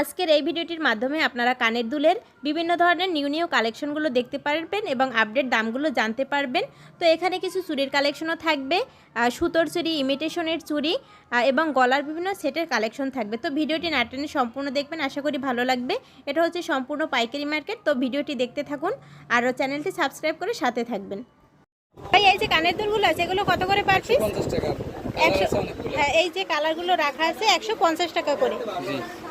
আজকের এই ভিডিওটির মাধ্যমে আপনারা কানের দুলের বিভিন্ন ধরনের নিউ নিউ কালেকশনগুলো দেখতে পারবেন এবং আপডেট দামগুলো জানতে পারবেন। তো এখানে কিছু চুরির কালেকশনও থাকবে সুতোর চুরি ইমিটেশনের চুরি এবং গলার বিভিন্ন সেটের কালেকশন থাকবে। তো ভিডিওটি না টেনে সম্পূর্ণ দেখবেন আশা করি ভালো লাগবে। এটা হচ্ছে সম্পূর্ণ পাইকারি মার্কেট তো ভিডিওটি দেখতে থাকুন আর চ্যানেলটি সাবস্ক্রাইব করে সাথে থাকবেন। ভাই এই যে কানের দুলগুলো আছে এগুলো কত করে পার পিস? একশো হ্যাঁ এই যে কালারগুলো রাখা আছে একশো পঞ্চাশ টাকা করে।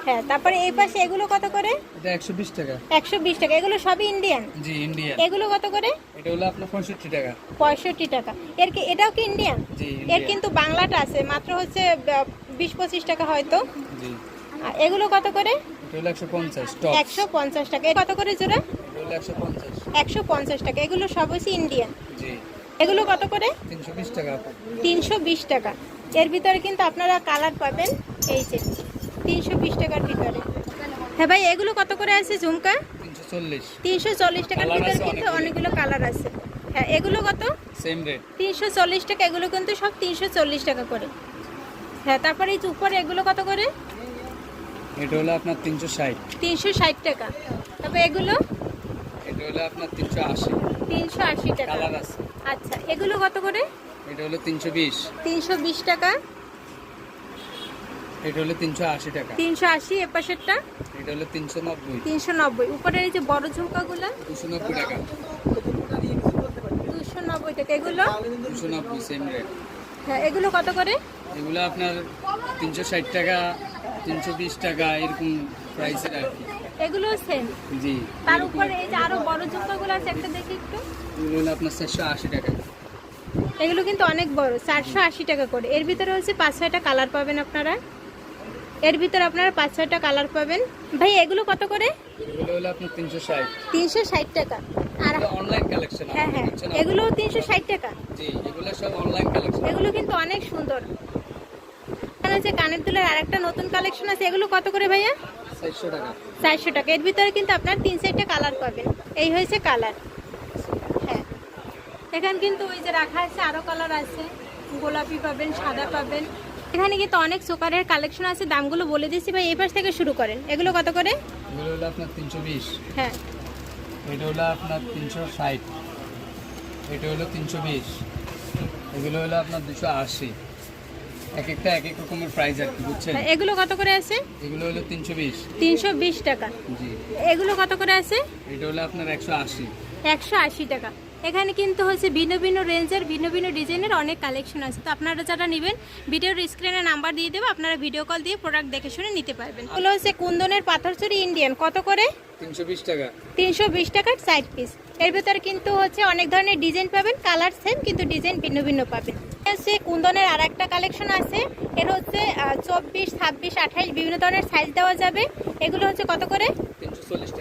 হ্যাঁ তারপরে এই পাশে এগুলো কত করে? এটা একশো বিশ টাকা। একশো বিশ টাকা। এগুলো সবই ইন্ডিয়ান জি ইন্ডিয়ান এগুলো কত করে? এটা হলো আপনার পঁয়ষট্টি টাকা। পঁয়ষট্টি টাকা। এর কি এটাও কি ইন্ডিয়ান জি এর কিন্তু বাংলাটা আছে মাত্র হচ্ছে ব- বিশ পঁচিশ টাকা হয়তো। জি। আর এগুলো কত করে? এটা হলো একশো পঞ্চাশ টপ একশো পঞ্চাশ টাকা। এর কত করে জোড়া? এটা হলো একশো পঞ্চাশ। একশো পঞ্চাশ টাকা। এগুলো সব হচ্ছে ইন্ডিয়ান জি। এগুলো কত করে? তিনশো বিশ টাকা। তিনশো বিশ টাকা। এর ভিতরে কিন্তু আপনারা কালার পাবেন। এই যে টাকার ভিতরে। হ্যাঁ ভাই এগুলো কত করে আছে ঝুমকা? তিনশো চল্লিশ। টাকার ভিতরে কিন্তু অনেকগুলো। কালার আছে। হ্যাঁ এগুলো কত? সেম রেট তিনশো চল্লিশ টাকা এগুলো কিন্তু সব তিনশো চল্লিশ টাকা করে। হ্যাঁ তারপরে এই উপরে এগুলো কত করে? এটা হলো আপনার তিনশো ষাট। তিনশো ষাট টাকা। তারপরে এগুলো? এটা হলো আপনার তিনশো আশি। তিনশো আশি টাকা। আছে। আচ্ছা এগুলো কত করে? এটা হলো তিনশো বিশ। তিনশো বিশ টাকা। এটা হলো তিনশো আশি টাকা। পাশেরটা? এটা হলো তিনশো নব্বই। তিনশো নব্বই। উপরের এই যে বড় ঝুমকাগুলো? টাকা। দুশো নব্বই টাকা। এগুলো? সেম রেট হ্যাঁ এগুলো কত করে? এগুলো আপনার তিনশো ষাট টাকা তিনশো বিশ টাকা এরকম প্রাইসের আর কি। এগুলো সেম জি। তার উপরে এই যে আরও বড় ঝুমকাগুলো আছে একটা দেখি একটু। এগুলো হলো আপনার চারশো আশি টাকা। এগুলো কিন্তু অনেক বড় চারশো আশি টাকা করে। এর ভিতরে হচ্ছে পাঁচ ছয়টা কালার পাবেন আপনারা। এর ভিতরে আপনারা পাঁচ ছয়টা কালার পাবেন। ভাই এগুলো কত করে? এগুলো হলো আপনার তিনশো ষাট। টাকা। আর অনলাইন কালেকশন হ্যাঁ হ্যাঁ এগুলো তিনশো ষাট টাকা। জি এগুলো সব অনলাইন কালেকশন এগুলো কিন্তু অনেক সুন্দর। এখানে হচ্ছে কানের দুলের আর একটা নতুন কালেকশন আছে। এগুলো কত করে ভাইয়া? চারশো টাকা। চারশো টাকা। এর ভিতরে কিন্তু আপনার তিন চারটা কালার পাবেন। এই হয়েছে কালার। হ্যাঁ। এখানে কিন্তু ওই যে রাখা আছে আরও কালার আছে। গোলাপি পাবেন সাদা পাবেন। এখানে কিন্তু অনেক চোকারের কালেকশন আছে দামগুলো বলে দিচ্ছি ভাই এই পাশ থেকে শুরু করেন। এগুলো কত করে? এগুলো হলো আপনার তিনশো বিশ। হ্যাঁ। এটা হলো আপনার তিনশো ষাট। এটা হলো তিনশো বিশ। এগুলো হলো আপনার দুশো আশি। এক একটা এক এক রকমের প্রাইস আর কি বুঝছেন? এগুলো কত করে আছে? এগুলো হলো তিনশো বিশ। তিনশো বিশ টাকা। জি। এগুলো কত করে আছে? এটা হলো আপনার একশো আশি। একশো আশি টাকা। এখানে কিন্তু হচ্ছে ভিন্ন ভিন্ন রেঞ্জের ভিন্ন ভিন্ন ডিজাইনের অনেক কালেকশন আছে। তো আপনারা যারা নেবেন ভিডিওর স্ক্রিনে নাম্বার দিয়ে দেবো আপনারা ভিডিও কল দিয়ে প্রোডাক্ট দেখে শুনে নিতে পারবেন। এগুলো হচ্ছে কুন্দনের পাথরচুরি ইন্ডিয়ান কত করে? তিনশো বিশ টাকার সাইড পিস এর ভেতরে কিন্তু হচ্ছে অনেক ধরনের ডিজাইন পাবেন কালার সেম কিন্তু ডিজাইন ভিন্ন ভিন্ন পাবেন। হচ্ছে কুন্দনের আর একটা কালেকশন আছে। এর হচ্ছে চব্বিশ ছাব্বিশ আঠাইশ বিভিন্ন ধরনের সাইজ দেওয়া যাবে। এগুলো হচ্ছে কত করে?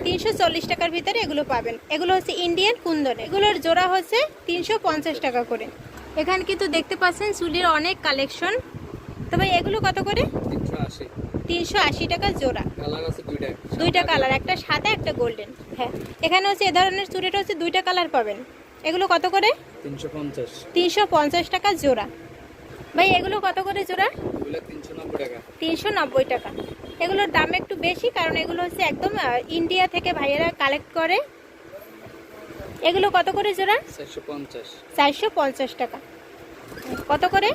তিনশো চল্লিশ টাকার ভিতরে এগুলো পাবেন। এগুলো হচ্ছে ইন্ডিয়ান কুন্দন। এগুলোর জোড়া হচ্ছে তিনশো পঞ্চাশ টাকা করে। এখানে কিন্তু দেখতে পাচ্ছেন চুলির অনেক কালেকশন। তবে এগুলো কত করে? তিনশো আশি। টাকা জোড়া। দুইটা। দুইটা কালার একটা সাদা একটা গোল্ডেন। হ্যাঁ। এখানে হচ্ছে এ ধরনের চুড়িটা হচ্ছে দুইটা কালার পাবেন। এগুলো কত করে? তিনশো পঞ্চাশ। টাকা জোড়া। ভাই এগুলো কত করে জোড়া? তিনশো নব্বই টাকা। এগুলোর দাম একটু বেশি কারণ এগুলো হচ্ছে একদম ইন্ডিয়া থেকে ভাইয়েরা কালেক্ট করে। এগুলো কত করে জোড়া? চারশো পঞ্চাশ। টাকা। কত করে?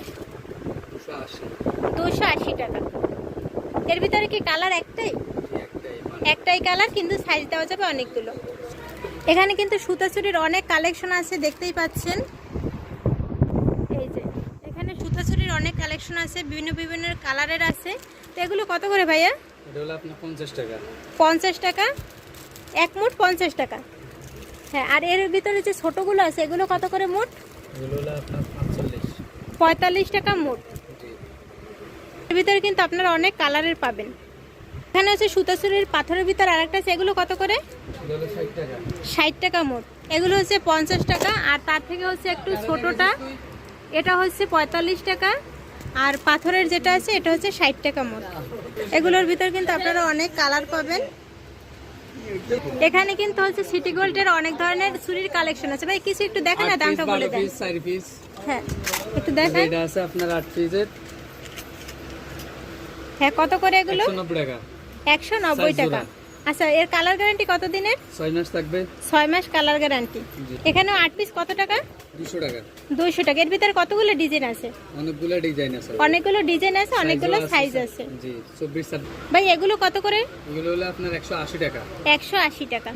দুশো আশি। টাকা। এর ভিতরে কি কালার একটাই? একটাই একটাই কালার কিন্তু সাইজ দেওয়া যাবে অনেকগুলো। এখানে কিন্তু সুতা চুরির অনেক কালেকশন আছে দেখতেই পাচ্ছেন। এই যে এখানে সুতা চুরির অনেক কালেকশন আছে বিভিন্ন বিভিন্ন কালারের আছে। তো এগুলো কত করে ভাইয়া? এটা হলো আপনার পঞ্চাশ টাকা। পঞ্চাশ টাকা? এক মুঠ পঞ্চাশ টাকা। হ্যাঁ আর এর ভিতরে যে ছোটোগুলো আছে এগুলো কত করে মুঠ এগুলো হলো আপনার পাঁচচল্লিশ। পঁয়তাল্লিশ টাকা জি। এর ভিতরে কিন্তু আপনারা অনেক কালারের পাবেন। এখানে হচ্ছে সুতাচুরির পাথরের ভিতর আরেকটা আছে এগুলো কত করে? এগুলো হলো ষাট টাকা। ষাট টাকা মোট। এগুলো হচ্ছে পঞ্চাশ টাকা আর তার থেকে হচ্ছে একটু ছোটোটা এটা হচ্ছে পঁয়তাল্লিশ টাকা। আর পাথরের যেটা আছে এটা হচ্ছে ষাট টাকা মোট। এগুলোর ভিতর কিন্তু আপনারা অনেক কালার পাবেন। এখানে কিন্তু হচ্ছে সিটি গোল্ডের অনেক ধরনের চুরির কালেকশন আছে। ভাই কিছু একটু দেখেন না দামটা বলে দেন। হ্যাঁ একটু দেখেন। এটা আছে আপনার আট পিসের হ্যাঁ কত করে এগুলো? একশো নব্বই টাকা। একশো নব্বই Size টাকা। জোড়া। আচ্ছা এর কালার গ্যারান্টি কত দিনের? ছয় মাস থাকবে। ছয় মাস কালার গ্যারান্টি এখানেও আট পিস কত টাকা? দুশো টাকা। দুইশো টাকা। এর ভিতরে কতগুলো ডিজাইন আছে? অনেকগুলো ডিজাইন আছে। অনেকগুলো ডিজাইন আছে অনেকগুলো সাইজ আছে। জি চব্বিশ সাত। ভাই এগুলো কত করে? এগুলো হলো আপনার একশো আশি টাকা। একশো আশি টাকা।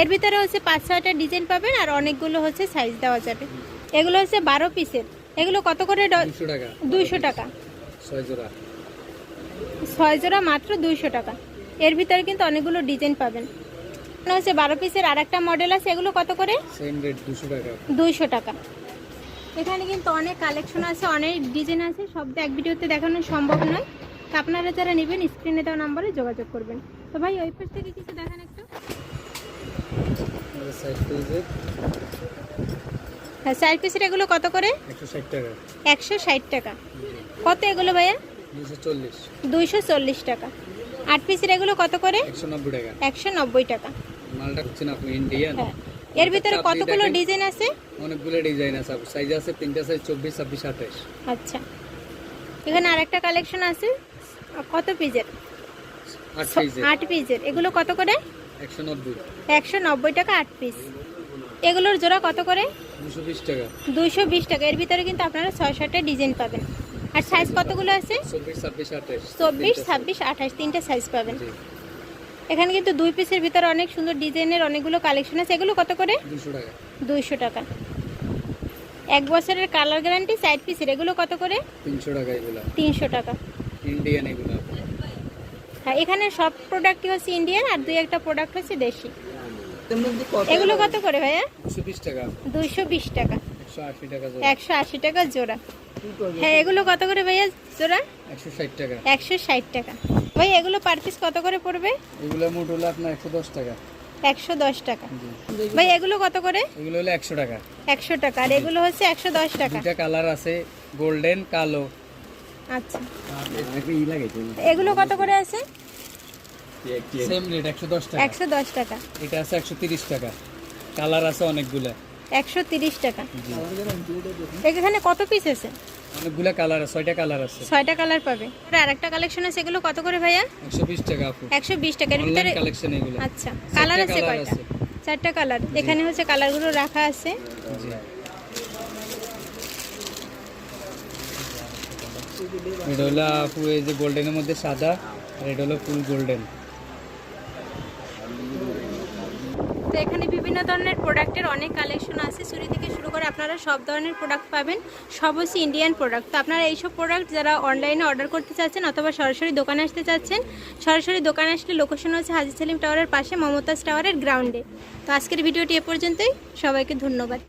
এর ভিতরে হচ্ছে পাঁচ ছয়টা ডিজাইন পাবেন আর অনেকগুলো হচ্ছে সাইজ দেওয়া যাবে। এগুলো হচ্ছে বারো পিসের এগুলো কত করে দুশো টাকা। দুইশো টাকা। ছয় জোড়া। ছয় জোড়া মাত্র দুইশো টাকা। এর ভিতরে কিন্তু অনেকগুলো ডিজাইন পাবেন। হচ্ছে বারো পিসের আর একটা মডেল আছে এগুলো কত করে? দুইশো টাকা। এখানে কিন্তু অনেক কালেকশন আছে অনেক ডিজাইন আছে সব এক ভিডিওতে দেখানো সম্ভব নয়। তো আপনারা যারা নেবেন স্ক্রিনে দেওয়া নাম্বারে যোগাযোগ করবেন। তো ভাই ওই পাশ থেকে কিছু দেখান একটু। হ্যাঁ পিসের এগুলো কত করে? একশো ষাট টাকা। কত এগুলো ভাইয়া? দুইশো চল্লিশ টাকা। আট পিসের এগুলো কত করে? একশো নব্বই টাকা। আপনি ইন্ডিয়ান হ্যাঁ। এর ভিতরে কতগুলো ডিজাইন আছে? অনেকগুলো ডিজাইন আছে। সাইজ আছে তিনটা সাইজ চব্বিশ ছাব্বিশ আঠাশ। আচ্ছা। এখানে আরেকটা কালেকশন আছে। কত পিসের আট পিসের এগুলো কত করে? একশো নব্বই। টাকা আট পিস এগুলোর জোড়া কত করে? দুশো বিশ টাকা। দুইশো বিশ টাকা। এর ভিতরে কিন্তু আপনারা ছয় সাতটা ডিজাইন পাবেন। আর সাইজ কতগুলো আছে? চব্বিশ ছাব্বিশ আঠাশ। তিনটে সাইজ পাবেন। এখানে কিন্তু দুই পিসের ভিতরে অনেক সুন্দর ডিজাইনের অনেকগুলো কালেকশন আছে। এগুলো কত করে? দুইশো টাকা। এক বছরের কালার গ্যারান্টি সাইড পিসের এগুলো কত করে? তিনশো টাকা তিনশো টাকা। ইন্ডিয়ান এগুলো। হ্যাঁ এখানে সব প্রোডাক্টই হচ্ছে ইন্ডিয়ান আর দুই একটা প্রোডাক্ট হচ্ছে দেশি। এগুলো কত করে ভাইয়া? দুশো বিশ টাকা। দুইশো বিশ টাকা। একশো আশি টাকা জোড়া। একশো আশি টাকা জোড়া। হ্যাঁ এগুলো কত করে ভাইয়া জোড়া? একশো ষাট টাকা। একশো ষাট টাকা। ভাই এগুলো পার পিস কত করে পড়বে? এগুলো মোট হলো আপনার একশো দশ টাকা। একশো দশ টাকা। ভাই এগুলো কত করে? এগুলো হলো একশো টাকা। একশো টাকা। আর এগুলো হচ্ছে একশো দশ টাকা। দুইটা কালার আছে গোল্ডেন কালো। আচ্ছা। এগুলো কত করে আছে? সেম রেট একশো দশ টাকা। একশো দশ টাকা। এটা আছে একশো তিরিশ টাকা। কালার আছে অনেকগুলা। একশো তিরিশ টাকা। এখানে কত পিস আছে? অনেকগুলা কালার আছে ছয়টা কালার আছে। ছয়টা কালার পাবে। আর একটা কালেকশন আছে এগুলো কত করে ভাইয়া? একশো বিশ টাকা আপু। একশো বিশ টাকার ভিতরে কালেকশন এগুলো। আচ্ছা কালার আছে কয়টা। চারটা কালার এখানে হচ্ছে কালারগুলো রাখা আছে। জি। এটা হলো আপু এই যে গোল্ডেনের মধ্যে সাদা আর এটা হলো ফুল গোল্ডেন তো এখানে বিভিন্ন ধরনের প্রোডাক্টের অনেক কালেকশন আছে। চুরি থেকে শুরু করে আপনারা সব ধরনের প্রোডাক্ট পাবেন। সব হচ্ছে ইন্ডিয়ান প্রোডাক্ট তো আপনারা এইসব প্রোডাক্ট যারা অনলাইনে অর্ডার করতে চাচ্ছেন অথবা সরাসরি দোকানে আসতে চাচ্ছেন, সরাসরি দোকানে আসলে লোকেশন হচ্ছে হাজি সেলিম টাওয়ারের পাশে, মমতাজ টাওয়ারের গ্রাউন্ডে তো আজকের ভিডিওটি এ পর্যন্তই। সবাইকে ধন্যবাদ।